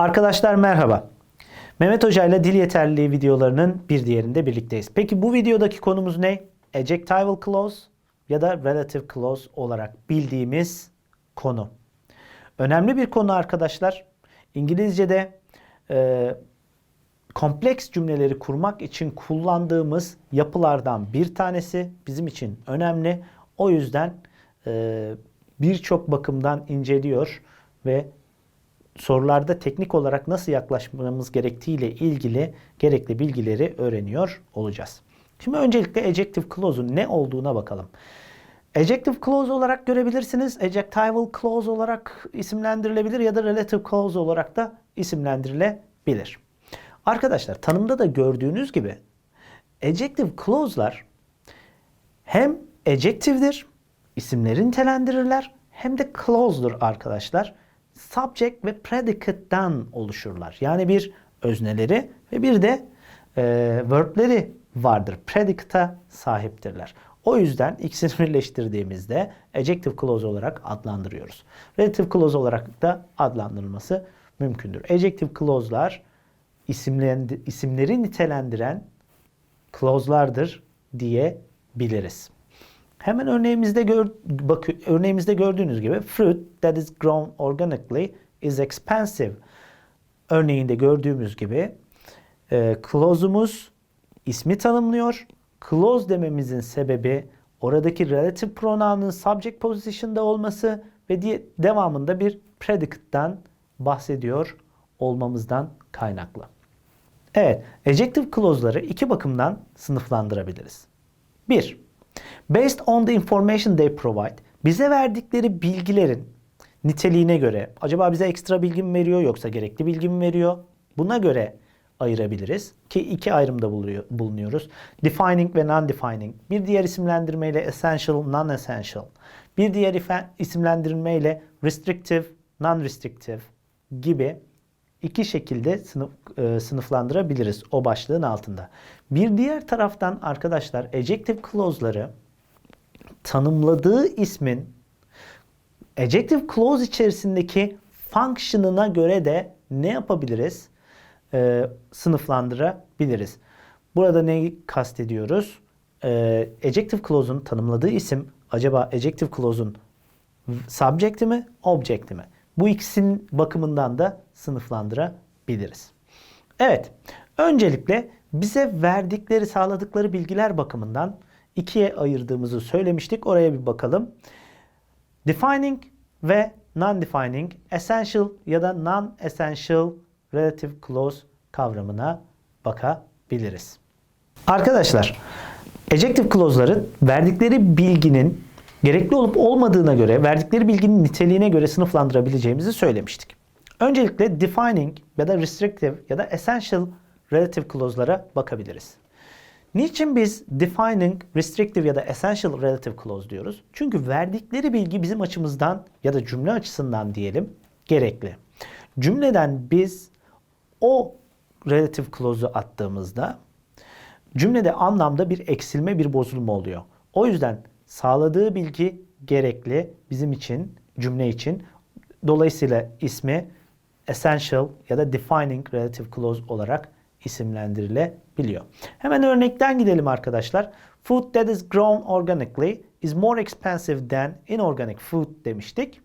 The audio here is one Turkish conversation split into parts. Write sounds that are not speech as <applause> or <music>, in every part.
Arkadaşlar merhaba. Mehmet Hoca ile dil yeterliliği videolarının bir diğerinde birlikteyiz. Peki bu videodaki konumuz ne? Adjectival clause ya da relative clause olarak bildiğimiz konu. Önemli bir konu arkadaşlar. İngilizce'de e, kompleks cümleleri kurmak için kullandığımız yapılardan bir tanesi bizim için önemli. O yüzden e, birçok bakımdan inceliyor ve sorularda teknik olarak nasıl yaklaşmamız gerektiği ile ilgili gerekli bilgileri öğreniyor olacağız. Şimdi öncelikle adjective clause'un ne olduğuna bakalım. Adjective clause olarak görebilirsiniz. Adjectival clause olarak isimlendirilebilir ya da relative clause olarak da isimlendirilebilir. Arkadaşlar tanımda da gördüğünüz gibi adjective clause'lar hem adjective'dir, isimleri nitelendirirler hem de clause'dur arkadaşlar. Subject ve predicate'dan oluşurlar. Yani bir özneleri ve bir de e, verb'leri vardır. Predicate'a sahiptirler. O yüzden ikisini <laughs> birleştirdiğimizde adjective clause olarak adlandırıyoruz. Relative clause olarak da adlandırılması mümkündür. Adjective clause'lar isimleri nitelendiren clause'lardır diyebiliriz. Hemen örneğimizde gör, bak, örneğimizde gördüğünüz gibi fruit that is grown organically is expensive. Örneğinde gördüğümüz gibi e, clause'umuz ismi tanımlıyor. Clause dememizin sebebi oradaki relative pronoun'un subject position'da olması ve diye, devamında bir predicate'dan bahsediyor olmamızdan kaynaklı. Evet, adjective clause'ları iki bakımdan sınıflandırabiliriz. 1. Based on the information they provide, bize verdikleri bilgilerin niteliğine göre acaba bize ekstra bilgi mi veriyor yoksa gerekli bilgi mi veriyor? Buna göre ayırabiliriz ki iki ayrımda bulunuyoruz. Defining ve non-defining. Bir diğer isimlendirmeyle essential, non-essential. Bir diğer isimlendirmeyle restrictive, non-restrictive gibi iki şekilde sınıf, e, sınıflandırabiliriz o başlığın altında. Bir diğer taraftan arkadaşlar adjective clause'ları tanımladığı ismin adjective clause içerisindeki function'ına göre de ne yapabiliriz? Ee, sınıflandırabiliriz. Burada neyi kastediyoruz? Ee, adjective clause'un tanımladığı isim acaba adjective clause'un subject'i mi, object'i mi? Bu ikisinin bakımından da sınıflandırabiliriz. Evet, öncelikle bize verdikleri, sağladıkları bilgiler bakımından ikiye ayırdığımızı söylemiştik. Oraya bir bakalım. Defining ve non-defining, essential ya da non-essential relative clause kavramına bakabiliriz. Arkadaşlar, adjective clause'ların verdikleri bilginin gerekli olup olmadığına göre, verdikleri bilginin niteliğine göre sınıflandırabileceğimizi söylemiştik. Öncelikle defining ya da restrictive ya da essential relative clause'lara bakabiliriz. Niçin biz defining, restrictive ya da essential relative clause diyoruz? Çünkü verdikleri bilgi bizim açımızdan ya da cümle açısından diyelim gerekli. Cümleden biz o relative clause'u attığımızda cümlede anlamda bir eksilme, bir bozulma oluyor. O yüzden sağladığı bilgi gerekli bizim için, cümle için. Dolayısıyla ismi essential ya da defining relative clause olarak isimlendirilebiliyor. Hemen örnekten gidelim arkadaşlar. Food that is grown organically is more expensive than inorganic food demiştik.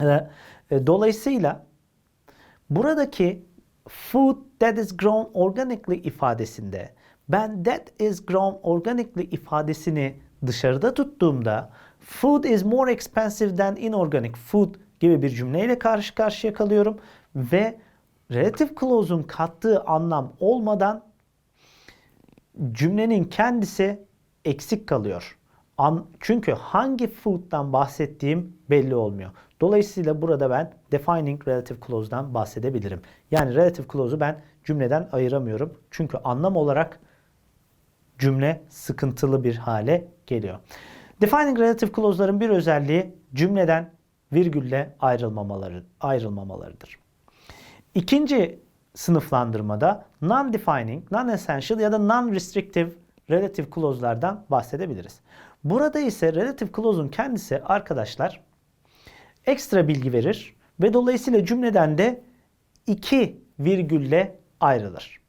E, dolayısıyla buradaki food that is grown organically ifadesinde ben that is grown organically ifadesini dışarıda tuttuğumda food is more expensive than inorganic food gibi bir cümleyle karşı karşıya kalıyorum ve relative clause'un kattığı anlam olmadan cümlenin kendisi eksik kalıyor. Çünkü hangi food'dan bahsettiğim belli olmuyor. Dolayısıyla burada ben defining relative clause'dan bahsedebilirim. Yani relative clause'u ben cümleden ayıramıyorum. Çünkü anlam olarak cümle sıkıntılı bir hale geliyor. Defining relative clause'ların bir özelliği cümleden virgülle ayrılmamaları, ayrılmamalarıdır. İkinci sınıflandırmada non-defining, non-essential ya da non-restrictive relative clause'lardan bahsedebiliriz. Burada ise relative clause'un kendisi arkadaşlar ekstra bilgi verir ve dolayısıyla cümleden de iki virgülle ayrılır.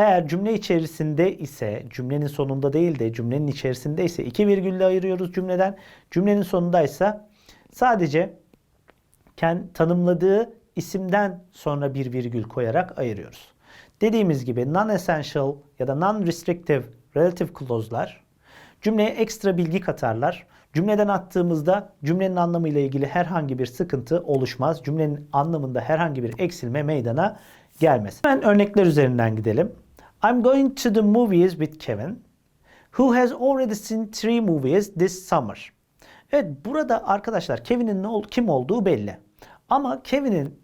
Eğer cümle içerisinde ise cümlenin sonunda değil de cümlenin içerisinde ise iki virgülle ayırıyoruz cümleden. Cümlenin sonundaysa sadece kendi tanımladığı isimden sonra bir virgül koyarak ayırıyoruz. Dediğimiz gibi non-essential ya da non-restrictive relative clause'lar cümleye ekstra bilgi katarlar. Cümleden attığımızda cümlenin anlamıyla ilgili herhangi bir sıkıntı oluşmaz. Cümlenin anlamında herhangi bir eksilme meydana gelmez. Hemen örnekler üzerinden gidelim. I'm going to the movies with Kevin, who has already seen three movies this summer. Evet burada arkadaşlar Kevin'in ne ol- kim olduğu belli. Ama Kevin'in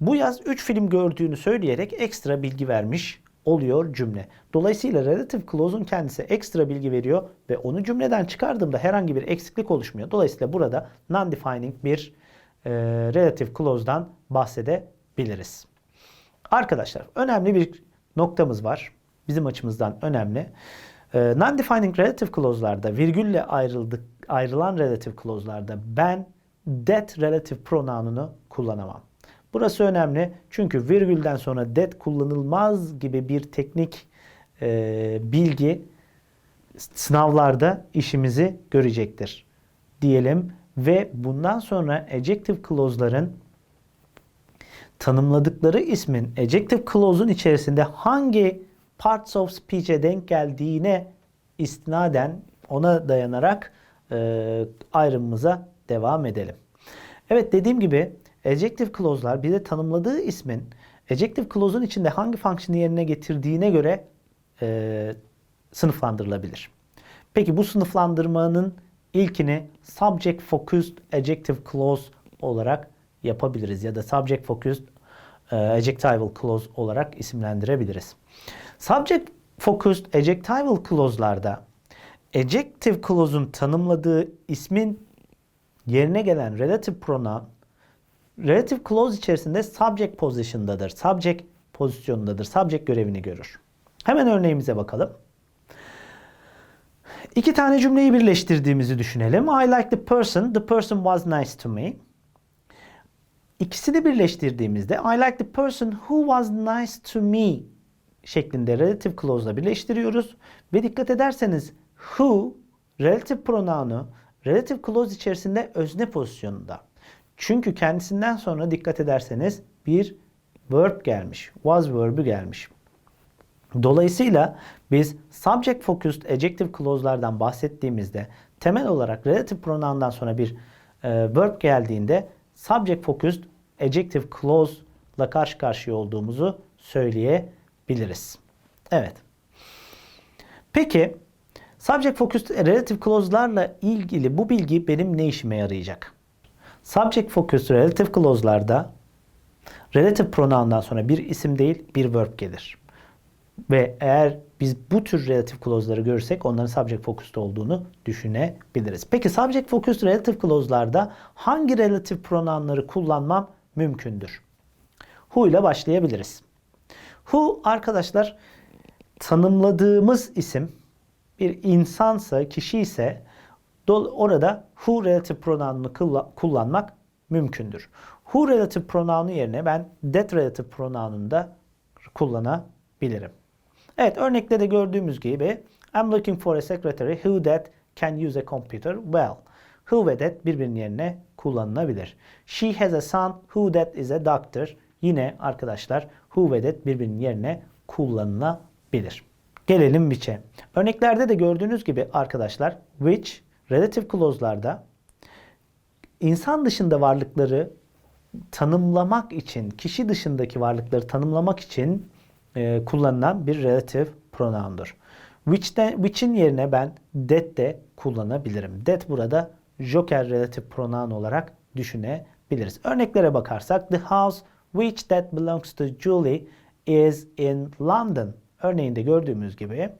bu yaz 3 film gördüğünü söyleyerek ekstra bilgi vermiş oluyor cümle. Dolayısıyla relative clause'un kendisi ekstra bilgi veriyor ve onu cümleden çıkardığımda herhangi bir eksiklik oluşmuyor. Dolayısıyla burada non-defining bir e, relative clause'dan bahsedebiliriz. Arkadaşlar önemli bir noktamız var. Bizim açımızdan önemli. Ee, Non-defining relative clause'larda virgülle ayrıldık, ayrılan relative clause'larda ben that relative pronoununu kullanamam. Burası önemli çünkü virgülden sonra that kullanılmaz gibi bir teknik e, bilgi sınavlarda işimizi görecektir diyelim ve bundan sonra adjective clause'ların tanımladıkları ismin adjective clause'un içerisinde hangi parts of speech'e denk geldiğine istinaden ona dayanarak e, ayrımımıza devam edelim. Evet dediğim gibi adjective clause'lar bir de tanımladığı ismin adjective clause'un içinde hangi fonksiyonu yerine getirdiğine göre e, sınıflandırılabilir. Peki bu sınıflandırmanın ilkini subject focused adjective clause olarak yapabiliriz ya da subject focused e, adjectival clause olarak isimlendirebiliriz. Subject focused adjectival clause'larda adjective clause'un tanımladığı ismin yerine gelen relative pronoun relative clause içerisinde subject position'dadır. Subject pozisyonundadır. Subject görevini görür. Hemen örneğimize bakalım. İki tane cümleyi birleştirdiğimizi düşünelim. I like the person. The person was nice to me. İkisini birleştirdiğimizde I like the person who was nice to me şeklinde relative clause'la birleştiriyoruz. Ve dikkat ederseniz who relative pronounu relative clause içerisinde özne pozisyonunda. Çünkü kendisinden sonra dikkat ederseniz bir verb gelmiş. Was verb'ü gelmiş. Dolayısıyla biz subject focused adjective clause'lardan bahsettiğimizde temel olarak relative pronoundan sonra bir e, verb geldiğinde subject focused adjective clause'la karşı karşıya olduğumuzu söyleyebiliriz. Evet. Peki subject focused relative clause'larla ilgili bu bilgi benim ne işime yarayacak? Subject focused relative clause'larda relative pronoundan sonra bir isim değil bir verb gelir. Ve eğer biz bu tür relative clause'ları görürsek onların subject focused olduğunu düşünebiliriz. Peki subject focused relative clause'larda hangi relative pronounları kullanmam mümkündür? Who ile başlayabiliriz. Who arkadaşlar tanımladığımız isim bir insansa, kişi ise orada who relative pronoununu kullanmak mümkündür. Who relative pronounu yerine ben that relative pronoununu da kullanabilirim. Evet örnekte de gördüğümüz gibi I'm looking for a secretary who that can use a computer well. Who ve that birbirinin yerine kullanılabilir. She has a son who that is a doctor. Yine arkadaşlar who ve that birbirinin yerine kullanılabilir. Gelelim which'e. Örneklerde de gördüğünüz gibi arkadaşlar which relative clause'larda insan dışında varlıkları tanımlamak için, kişi dışındaki varlıkları tanımlamak için e, kullanılan bir relative pronoundur. Which'ten, which'in yerine ben that de kullanabilirim. That burada joker relative pronoun olarak düşünebiliriz. Örneklere bakarsak the house which that belongs to Julie is in London. Örneğinde gördüğümüz gibi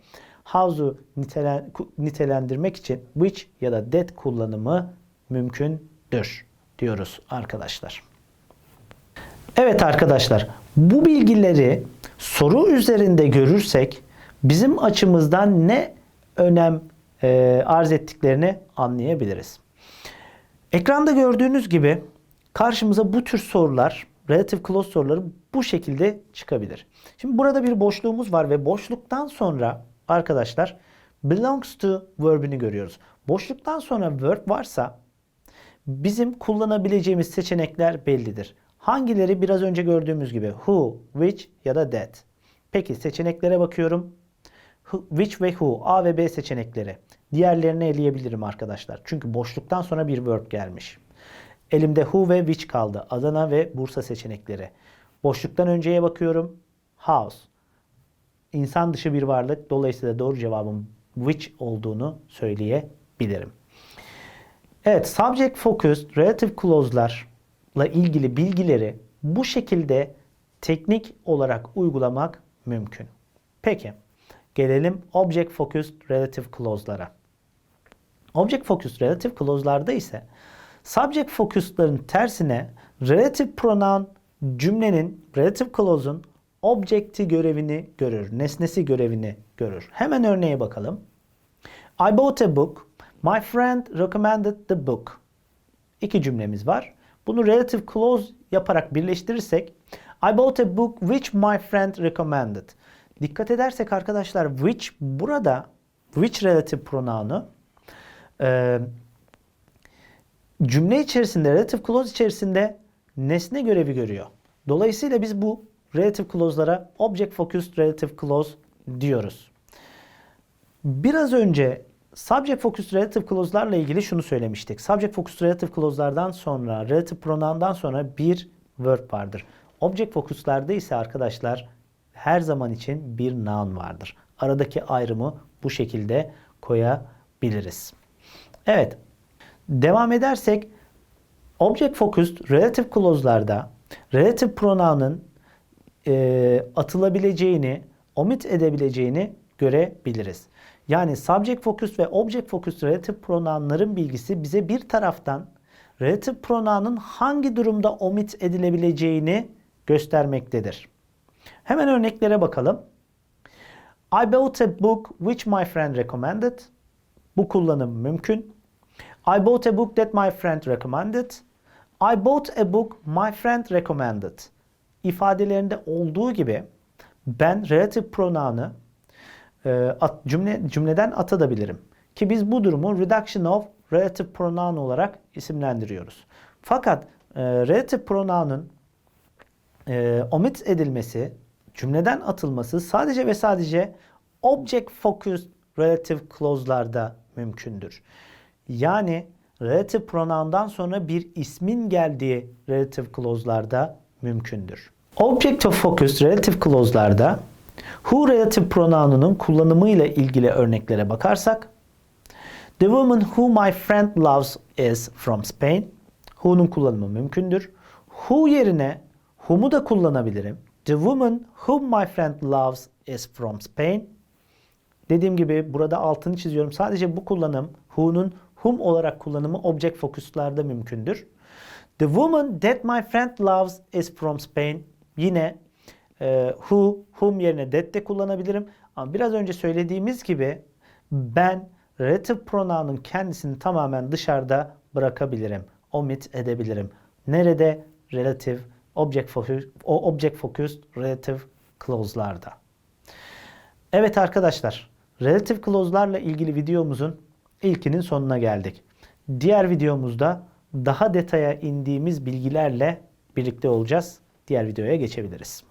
house'u nitelen, nitelendirmek için which ya da that kullanımı mümkündür diyoruz arkadaşlar. Evet arkadaşlar bu bilgileri soru üzerinde görürsek bizim açımızdan ne önem e, arz ettiklerini anlayabiliriz. Ekranda gördüğünüz gibi karşımıza bu tür sorular relative clause soruları bu şekilde çıkabilir. Şimdi burada bir boşluğumuz var ve boşluktan sonra arkadaşlar belongs to verb'ini görüyoruz. Boşluktan sonra verb varsa bizim kullanabileceğimiz seçenekler bellidir. Hangileri biraz önce gördüğümüz gibi who, which ya da that. Peki seçeneklere bakıyorum. Which ve who A ve B seçenekleri. Diğerlerini eleyebilirim arkadaşlar. Çünkü boşluktan sonra bir verb gelmiş. Elimde who ve which kaldı. Adana ve Bursa seçenekleri. Boşluktan önceye bakıyorum. House. İnsan dışı bir varlık. Dolayısıyla doğru cevabın which olduğunu söyleyebilirim. Evet, subject focused relative clause'larla ilgili bilgileri bu şekilde teknik olarak uygulamak mümkün. Peki, gelelim object focused relative clause'lara. Object focused relative clause'larda ise subject focused'ların tersine relative pronoun cümlenin relative clause'un object'i görevini görür, nesnesi görevini görür. Hemen örneğe bakalım. I bought a book. My friend recommended the book. İki cümlemiz var. Bunu relative clause yaparak birleştirirsek I bought a book which my friend recommended. Dikkat edersek arkadaşlar which burada which relative pronounu e, cümle içerisinde relative clause içerisinde nesne görevi görüyor. Dolayısıyla biz bu relative clause'lara object focused relative clause diyoruz. Biraz önce subject focused relative clause'larla ilgili şunu söylemiştik. Subject focused relative clause'lardan sonra relative pronoun'dan sonra bir verb vardır. Object focus'larda ise arkadaşlar her zaman için bir noun vardır. Aradaki ayrımı bu şekilde koyabiliriz. Evet. Devam edersek object focused relative clause'larda relative pronoun'ın e, atılabileceğini, omit edebileceğini görebiliriz. Yani subject focused ve object focused relative pronounların bilgisi bize bir taraftan relative pronounun hangi durumda omit edilebileceğini göstermektedir. Hemen örneklere bakalım. I bought a book which my friend recommended. Bu kullanım mümkün. I bought a book that my friend recommended. I bought a book my friend recommended. İfadelerinde olduğu gibi ben relative pronounu e, at- cümle cümleden atabilirim. Ki biz bu durumu reduction of relative pronoun olarak isimlendiriyoruz. Fakat e, relative pronounun e, omit edilmesi, cümleden atılması sadece ve sadece object focused relative clause'larda mümkündür. Yani relative pronoundan sonra bir ismin geldiği relative clause'larda mümkündür. Object focused relative clause'larda who relative pronoununun kullanımıyla ilgili örneklere bakarsak The woman who my friend loves is from Spain. Who'nun kullanımı mümkündür. Who yerine whom'u da kullanabilirim. The woman whom my friend loves is from Spain. Dediğim gibi burada altını çiziyorum. Sadece bu kullanım who'nun whom olarak kullanımı object focus'larda mümkündür. The woman that my friend loves is from Spain. Yine e, who, whom yerine that de kullanabilirim. Ama biraz önce söylediğimiz gibi ben relative pronoun'un kendisini tamamen dışarıda bırakabilirim. Omit edebilirim. Nerede? Relative, object focused, object focused relative clause'larda. Evet arkadaşlar, relative clause'larla ilgili videomuzun ilkinin sonuna geldik. Diğer videomuzda daha detaya indiğimiz bilgilerle birlikte olacağız. Diğer videoya geçebiliriz.